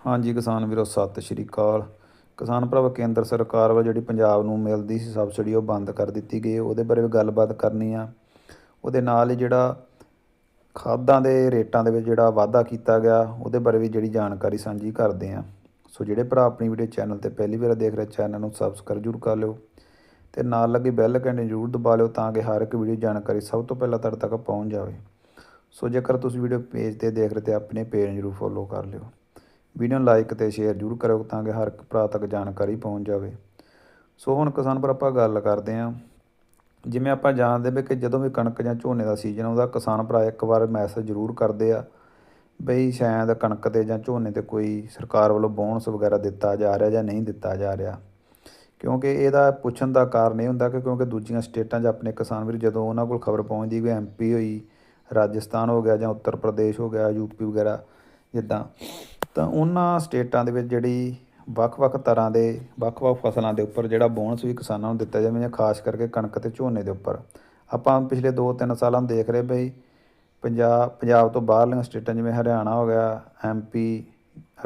ਹਾਂਜੀ, ਕਿਸਾਨ ਵੀਰੋ, ਸਤਿ ਸ਼੍ਰੀ ਅਕਾਲ। ਕਿਸਾਨ ਭਰਾਵੋ, ਕੇਂਦਰ ਸਰਕਾਰ ਵੱਲੋਂ ਜਿਹੜੀ ਪੰਜਾਬ ਨੂੰ ਮਿਲਦੀ ਸੀ ਸਬਸਿਡੀ, ਉਹ ਬੰਦ ਕਰ ਦਿੱਤੀ ਗਈ ਉਹਦੇ ਬਾਰੇ ਵੀ ਗੱਲਬਾਤ ਕਰਨੀ ਆ। ਉਹਦੇ ਨਾਲ ਹੀ ਜਿਹੜਾ ਖਾਦਾਂ ਦੇ ਰੇਟਾਂ ਦੇ ਵਿੱਚ ਜਿਹੜਾ ਵਾਧਾ ਕੀਤਾ ਗਿਆ, ਉਹਦੇ ਬਾਰੇ ਵੀ ਜਿਹੜੀ ਜਾਣਕਾਰੀ ਸਾਂਝੀ ਕਰਦੇ ਆ। ਸੋ ਜਿਹੜੇ ਭਰਾ ਆਪਣੀ ਵੀਡੀਓ ਚੈਨਲ ਤੇ ਪਹਿਲੀ ਵਾਰ ਦੇਖ ਰਹੇ, ਚੈਨਲ ਨੂੰ ਸਬਸਕ੍ਰਾਈਬ ਜ਼ਰੂਰ ਕਰ ਲਿਓ ਤੇ ਨਾਲ ਲੱਗੀ ਬੈਲ ਘੰਟੇ ਜ਼ਰੂਰ ਦਬਾ ਲਿਓ ਤਾਂ ਕਿ ਹਰ ਇੱਕ ਵੀਡੀਓ ਜਾਣਕਾਰੀ ਸਭ ਤੋਂ ਪਹਿਲਾਂ ਤੁਹਾਡੇ ਤੱਕ ਪਹੁੰਚ ਜਾਵੇ। ਸੋ ਜੇਕਰ ਤੁਸੀਂ ਵੀਡੀਓ ਪੇਜ ਤੇ ਦੇਖ ਰਹੇ ਤੇ ਆਪਣੇ ਪੇਜ ਨੂੰ ਜ਼ਰੂਰ ਫੋਲੋ ਕਰ ਲਿਓ। ਵੀਡੀਓ ਨੂੰ ਲਾਈਕ ਤੇ ਸ਼ੇਅਰ ਜ਼ਰੂਰ ਕਰਿਓ ਤਾਂ ਕਿ ਹਰ ਇੱਕ ਭਰਾ ਤੱਕ ਜਾਣਕਾਰੀ ਪਹੁੰਚ ਜਾਵੇ। ਸੋ ਹੁਣ ਕਿਸਾਨ ਭਰਾ ਆਪਾਂ ਗੱਲ ਕਰਦੇ ਹਾਂ। ਜਿਵੇਂ ਆਪਾਂ ਜਾਣਦੇ ਵੀ ਕਿ ਜਦੋਂ ਵੀ ਕਣਕ ਜਾਂ ਝੋਨੇ ਦਾ ਸੀਜ਼ਨ ਆਉਂਦਾ, ਕਿਸਾਨ ਭਰਾ ਇੱਕ ਵਾਰ ਮੈਸੇਜ ਜ਼ਰੂਰ ਕਰਦੇ ਆ ਬਈ ਸ਼ਾਇਦ ਕਣਕ ਤੇ ਜਾਂ ਝੋਨੇ ਤੇ ਕੋਈ ਸਰਕਾਰ ਵੱਲੋਂ ਬੋਨਸ ਵਗੈਰਾ ਦਿੱਤਾ ਜਾ ਰਿਹਾ ਜਾਂ ਨਹੀਂ ਦਿੱਤਾ ਜਾ ਰਿਹਾ। ਕਿਉਂਕਿ ਇਹਦਾ ਪੁੱਛਣ ਦਾ ਕਾਰਨ ਇਹ ਹੁੰਦਾ ਕਿ ਕਿਉਂਕਿ ਦੂਜੀਆਂ ਸਟੇਟਾਂ 'ਚ ਆਪਣੇ ਕਿਸਾਨ ਵੀਰ ਜਦੋਂ ਉਹਨਾਂ ਕੋਲ ਖਬਰ ਪਹੁੰਚਦੀ ਵੀ ਐਮਪੀ ਹੋਈ, ਰਾਜਸਥਾਨ ਹੋ ਗਿਆ ਜਾਂ ਉੱਤਰ ਪ੍ਰਦੇਸ਼ ਹੋ ਗਿਆ ਯੂਪੀ ਵਗੈਰਾ, ਜਿੱਦਾਂ ਤਾਂ ਉਹਨਾਂ ਸਟੇਟਾਂ ਦੇ ਵਿੱਚ ਜਿਹੜੀ ਵੱਖ-ਵੱਖ ਤਰ੍ਹਾਂ ਦੇ, ਵੱਖ-ਵੱਖ ਫਸਲਾਂ ਦੇ ਉੱਪਰ ਜਿਹੜਾ ਬੋਨਸ ਵੀ ਕਿਸਾਨਾਂ ਨੂੰ ਦਿੱਤਾ ਜਾਵੇ ਜਾਂ ਖਾਸ ਕਰਕੇ ਕਣਕ ਤੇ ਝੋਨੇ ਦੇ ਉੱਪਰ। ਆਪਾਂ ਪਿਛਲੇ 2-3 ਸਾਲਾਂ ਤੋਂ ਦੇਖ ਰਹੇ ਬਈ ਪੰਜਾਬ ਪੰਜਾਬ ਤੋਂ ਬਾਹਰਲੀਆਂ ਸਟੇਟਾਂ ਜਿਵੇਂ ਹਰਿਆਣਾ ਹੋ ਗਿਆ ਐਮਪੀ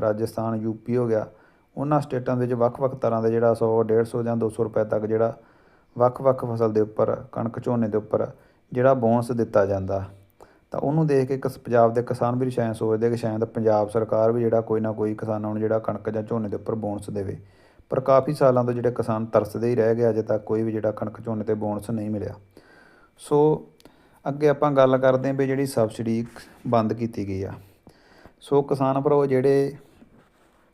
ਰਾਜਸਥਾਨ ਯੂਪੀ ਹੋ ਗਿਆ, ਉਹਨਾਂ ਸਟੇਟਾਂ ਦੇ ਵਿੱਚ ਵੱਖ-ਵੱਖ ਤਰ੍ਹਾਂ ਦਾ ਜਿਹੜਾ 100 150 ਜਾਂ 200 ਰੁਪਏ ਤੱਕ ਜਿਹੜਾ ਵੱਖ-ਵੱਖ ਫਸਲ ਦੇ ਉੱਪਰ, ਕਣਕ ਝੋਨੇ ਦੇ ਉੱਪਰ ਜਿਹੜਾ ਬੋਨਸ ਦਿੱਤਾ ਜਾਂਦਾ। ਤਾਂ ਉਹਨੂੰ ਦੇਖ ਕੇ ਕਿਸ, ਪੰਜਾਬ ਦੇ ਕਿਸਾਨ ਵੀ ਸ਼ਾਇਦ ਸੋਚਦੇ ਕਿ ਸ਼ਾਇਦ ਪੰਜਾਬ ਸਰਕਾਰ ਵੀ ਜਿਹੜਾ ਕੋਈ ਨਾ ਕੋਈ ਕਿਸਾਨਾਂ ਨੂੰ ਜਿਹੜਾ ਕਣਕ ਜਾਂ ਝੋਨੇ ਦੇ ਉੱਪਰ ਬੋਨਸ ਦੇਵੇ। ਪਰ ਕਾਫੀ ਸਾਲਾਂ ਤੋਂ ਜਿਹੜੇ ਕਿਸਾਨ ਤਰਸਦੇ ਹੀ ਰਹਿ ਗਏ ਅਜੇ ਤੱਕ ਕੋਈ ਵੀ ਜਿਹੜਾ ਕਣਕ ਝੋਨੇ ਤੇ ਬੋਨਸ ਨਹੀਂ ਮਿਲਿਆ। ਸੋ ਅੱਗੇ ਆਪਾਂ ਗੱਲ ਕਰਦੇ ਹਾਂ ਵੀ ਜਿਹੜੀ ਸਬਸਿਡੀ ਬੰਦ ਕੀਤੀ ਗਈ ਆ। ਸੋ ਕਿਸਾਨ ਭਰੋ ਜਿਹੜੇ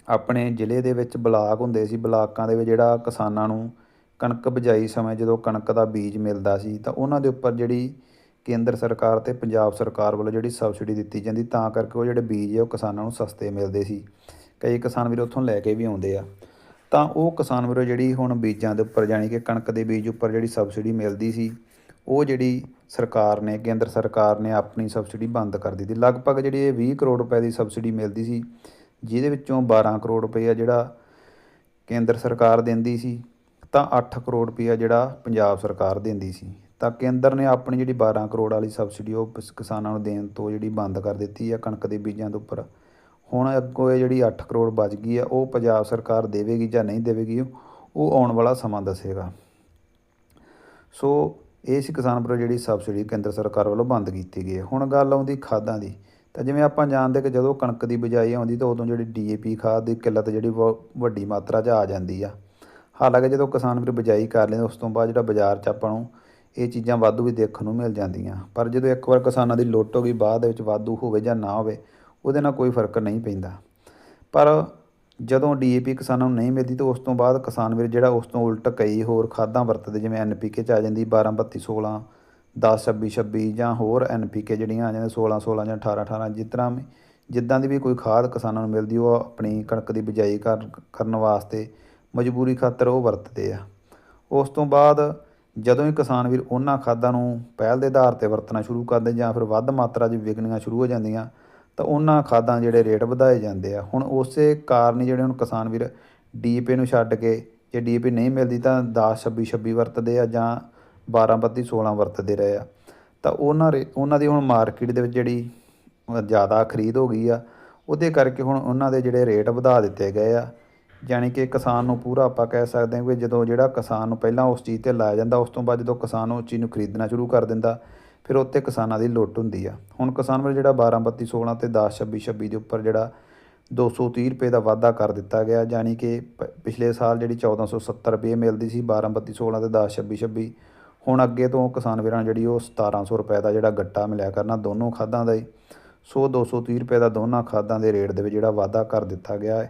ਆਪਣੇ ਜ਼ਿਲ੍ਹੇ ਦੇ ਵਿੱਚ ਬਲਾਕ ਹੁੰਦੇ ਸੀ, ਬਲਾਕਾਂ ਦੇ ਵਿੱਚ ਜਿਹੜਾ ਕਿਸਾਨਾਂ ਨੂੰ ਕਣਕ ਬਿਜਾਈ ਸਮੇਂ ਜਦੋਂ ਕਣਕ ਦਾ ਬੀਜ ਮਿਲਦਾ ਸੀ, ਤਾਂ ਉਹਨਾਂ ਦੇ ਉੱਪਰ ਜਿਹੜੀ ਕੇਂਦਰ ਸਰਕਾਰ ਤੇ ਪੰਜਾਬ ਸਰਕਾਰ ਵੱਲੋਂ ਜਿਹੜੀ ਸਬਸਿਡੀ ਦਿੱਤੀ ਜਾਂਦੀ, ਤਾਂ ਕਰਕੇ ਉਹ ਜਿਹੜੇ ਬੀਜ ਆ, ਉਹ ਕਿਸਾਨਾਂ ਨੂੰ ਸਸਤੇ ਮਿਲਦੇ ਸੀ। ਕਈ ਕਿਸਾਨ ਵੀਰ ਉੱਥੋਂ ਲੈ ਕੇ ਵੀ ਆਉਂਦੇ ਆ। ਤਾਂ ਉਹ ਕਿਸਾਨ ਵੀਰੋ ਜਿਹੜੀ ਹੁਣ ਬੀਜਾਂ ਦੇ ਉੱਪਰ, ਜਾਣੀ ਕਿ ਕਣਕ ਦੇ ਬੀਜ ਉੱਪਰ ਜਿਹੜੀ ਸਬਸਿਡੀ ਮਿਲਦੀ ਸੀ, ਉਹ ਜਿਹੜੀ ਸਰਕਾਰ ਨੇ, ਕੇਂਦਰ ਸਰਕਾਰ ਨੇ ਆਪਣੀ ਸਬਸਿਡੀ ਬੰਦ ਕਰ ਦਿੱਤੀ। ਲਗਭਗ ਜਿਹੜੀ ਇਹ 20 ਕਰੋੜ ਰੁਪਏ ਦੀ ਸਬਸਿਡੀ ਮਿਲਦੀ ਸੀ, ਜਿਹਦੇ ਵਿੱਚੋਂ 12 ਕਰੋੜ ਰੁਪਏ ਜਿਹੜਾ ਕੇਂਦਰ ਸਰਕਾਰ ਦਿੰਦੀ ਸੀ, ਤਾਂ 8 ਕਰੋੜ ਰੁਪਏ ਜਿਹੜਾ ਪੰਜਾਬ ਸਰਕਾਰ ਦਿੰਦੀ ਸੀ। ਤਾਂ ਕੇਂਦਰ ਨੇ ਆਪਣੀ ਜਿਹੜੀ 12 ਕਰੋੜ ਵਾਲੀ ਸਬਸਿਡੀ ਉਹ ਕਿਸਾਨਾਂ ਨੂੰ ਦੇਣ ਤੋਂ ਜਿਹੜੀ ਬੰਦ ਕਰ ਦਿੱਤੀ ਆ ਕਣਕ ਦੇ ਬੀਜਾਂ ਦੇ ਉੱਪਰ। ਹੁਣ ਅੱਗੋਂ ਇਹ ਜਿਹੜੀ 8 ਕਰੋੜ ਬਚ ਗਈ ਆ, ਉਹ ਪੰਜਾਬ ਸਰਕਾਰ ਦੇਵੇਗੀ ਜਾਂ ਨਹੀਂ ਦੇਵੇਗੀ, ਉਹ ਆਉਣ ਵਾਲਾ ਸਮਾਂ ਦੱਸੇਗਾ। ਸੋ ਇਹ ਸੀ ਕਿਸਾਨ ਪਰ ਜਿਹੜੀ ਸਬਸਿਡੀ ਕੇਂਦਰ ਸਰਕਾਰ ਵੱਲੋਂ ਬੰਦ ਕੀਤੀ ਗਈ ਹੈ ਹੁਣ ਗੱਲ ਆਉਂਦੀ ਖਾਦਾਂ ਦੀ, ਤਾਂ ਜਿਵੇਂ ਆਪਾਂ ਜਾਣਦੇ ਕਿ ਜਦੋਂ ਕਣਕ ਦੀ ਬਿਜਾਈ ਆਉਂਦੀ ਤਾਂ ਉਦੋਂ ਜਿਹੜੀ ਡੀਏਪੀ ਖਾਦ ਦੀ ਕਿੱਲਤ ਜਿਹੜੀ ਬਹੁਤ ਵੱਡੀ ਮਾਤਰਾ 'ਚ ਆ ਜਾਂਦੀ ਆ। ਹਾਲਾਂਕਿ ਜਦੋਂ ਕਿਸਾਨ ਵੀਰ ਬਿਜਾਈ ਕਰ ਲੈਂਦੇ, ਉਸ ਤੋਂ ਬਾਅਦ ਜਿਹੜਾ ਬਾਜ਼ਾਰ 'ਚ ਆਪਾਂ ਨੂੰ ਇਹ ਚੀਜ਼ਾਂ ਵਾਧੂ ਵੀ ਦੇਖਣ ਨੂੰ ਮਿਲ ਜਾਂਦੀਆਂ। ਪਰ ਜਦੋਂ ਇੱਕ ਵਾਰ ਕਿਸਾਨਾਂ ਦੀ ਲੁੱਟ ਹੋ ਗਈ, ਬਾਅਦ ਦੇ ਵਿੱਚ ਵਾਧੂ ਹੋਵੇ ਜਾਂ ਨਾ ਹੋਵੇ, ਉਹਦੇ ਨਾਲ ਕੋਈ ਫ਼ਰਕ ਨਹੀਂ ਪੈਂਦਾ। ਪਰ ਜਦੋਂ ਡੀਏਪੀ ਕਿਸਾਨਾਂ ਨੂੰ ਨਹੀਂ ਮਿਲਦੀ, ਤਾਂ ਉਸ ਤੋਂ ਬਾਅਦ ਕਿਸਾਨ ਵੀਰ ਜਿਹੜਾ ਉਸ ਤੋਂ ਉਲਟ ਕਈ ਹੋਰ ਖਾਦਾਂ ਵਰਤਦੇ, ਜਿਵੇਂ ਐਨਪੀਕੇ ਚ ਆ ਜਾਂਦੀ 12 32 16 10 26 26 ਜਾਂ ਹੋਰ ਐਨਪੀਕੇ ਜਿਹੜੀਆਂ ਆ ਜਾਂਦੀਆਂ 16 16 ਜਾਂ 18 18 ਜਿਸ ਤਰ੍ਹਾਂ ਜਿੱਦਾਂ ਦੀ ਵੀ ਕੋਈ ਖਾਦ ਕਿਸਾਨਾਂ ਨੂੰ ਮਿਲਦੀ, ਉਹ ਆਪਣੀ ਕਣਕ ਦੀ ਬਿਜਾਈ ਕਰਨ ਵਾਸਤੇ ਮਜਬੂਰੀ ਖਾਤਰ ਉਹ ਵਰਤਦੇ ਆ। ਉਸ ਤੋਂ ਬਾਅਦ ਜਦੋਂ ਹੀ ਕਿਸਾਨ ਵੀਰ ਉਹਨਾਂ ਖਾਦਾਂ ਨੂੰ ਪਹਿਲ ਦੇ ਆਧਾਰ ਤੇ ਵਰਤਣਾ ਸ਼ੁਰੂ ਕਰਦੇ ਜਾਂ ਫਿਰ ਵੱਧ ਮਾਤਰਾ 'ਚ ਵਿਕਣੀਆਂ ਸ਼ੁਰੂ ਹੋ ਜਾਂਦੀਆਂ, ਤਾਂ ਉਹਨਾਂ ਖਾਦਾਂ ਜਿਹੜੇ ਰੇਟ ਵਧਾਏ ਜਾਂਦੇ ਆ। ਹੁਣ ਉਸੇ ਕਾਰਨ ਹੀ ਜਿਹੜੇ ਹੁਣ ਕਿਸਾਨ ਵੀਰ ਡੀਏਪੀ ਨੂੰ ਛੱਡ ਕੇ ਜੇ ਡੀਏਪੀ ਨਹੀਂ ਮਿਲਦੀ ਤਾਂ 10 26 26 ਵਰਤਦੇ ਆ ਜਾਂ 12 32 16 ਵਰਤਦੇ ਰਹੇ ਆ। ਤਾਂ ਉਹਨਾਂ ਰੇ- ਉਹਨਾਂ ਦੀ ਹੁਣ ਮਾਰਕੀਟ ਦੇ ਵਿੱਚ ਜਿਹੜੀ ਜ਼ਿਆਦਾ ਖਰੀਦ ਹੋ ਗਈ ਆ, ਉਹਦੇ ਕਰਕੇ ਹੁਣ ਉਹਨਾਂ ਦੇ ਜਿਹੜੇ ਰੇਟ ਵਧਾ ਦਿੱਤੇ ਗਏ ਆ। ਯਾਨੀ ਕਿ ਕਿਸਾਨ ਨੂੰ ਪੂਰਾ ਆਪਾਂ ਕਹਿ ਸਕਦੇ ਹਾਂ ਕਿ ਜਦੋਂ ਜਿਹੜਾ ਕਿਸਾਨ ਨੂੰ ਪਹਿਲਾਂ ਉਸ ਚੀਜ਼ ਤੇ ਲਾਇਆ ਜਾਂਦਾ, ਉਸ ਤੋਂ ਬਾਅਦ ਜਦੋਂ ਕਿਸਾਨ ਉਸ ਚੀਜ਼ ਨੂੰ ਖਰੀਦਣਾ ਸ਼ੁਰੂ ਕਰ ਦਿੰਦਾ, ਫਿਰ ਉੱਤੇ ਕਿਸਾਨਾਂ ਦੀ ਲੁੱਟ ਹੁੰਦੀ ਆ। ਹੁਣ ਕਿਸਾਨ ਵੀਰ ਜਿਹੜਾ 12 32 16 ਤੇ 10 26 26 ਦੇ ਉੱਪਰ ਜਿਹੜਾ 230 ਰੁਪਏ ਦਾ ਵਾਧਾ ਕਰ ਦਿੱਤਾ ਗਿਆ ਯਾਨੀ ਕਿ ਪਿਛਲੇ ਸਾਲ ਜਿਹੜੀ 1470 ਰੁਪਏ ਮਿਲਦੀ ਸੀ 12 32 16 ਤੇ 10 26 26 ਹੁਣ ਅੱਗੇ ਤੋਂ ਕਿਸਾਨ ਵੀਰਾਂ ਜਿਹੜੀ ਉਹ 1700 ਰੁਪਏ ਦਾ ਜਿਹੜਾ ਗੱਟਾ ਮਿਲਿਆ ਕਰਨਾ ਦੋਨੋਂ ਖਾਦਾਂ ਦਾ ਹੀ, ਸੋ 230 ਰੁਪਏ ਦਾ ਦੋਨਾਂ ਖਾਦਾਂ ਦੇ ਰੇਟ ਦੇ ਵਿੱਚ ਜਿਹੜਾ ਵਾਧਾ ਕਰ ਦਿੱਤਾ ਗਿਆ ਹੈ।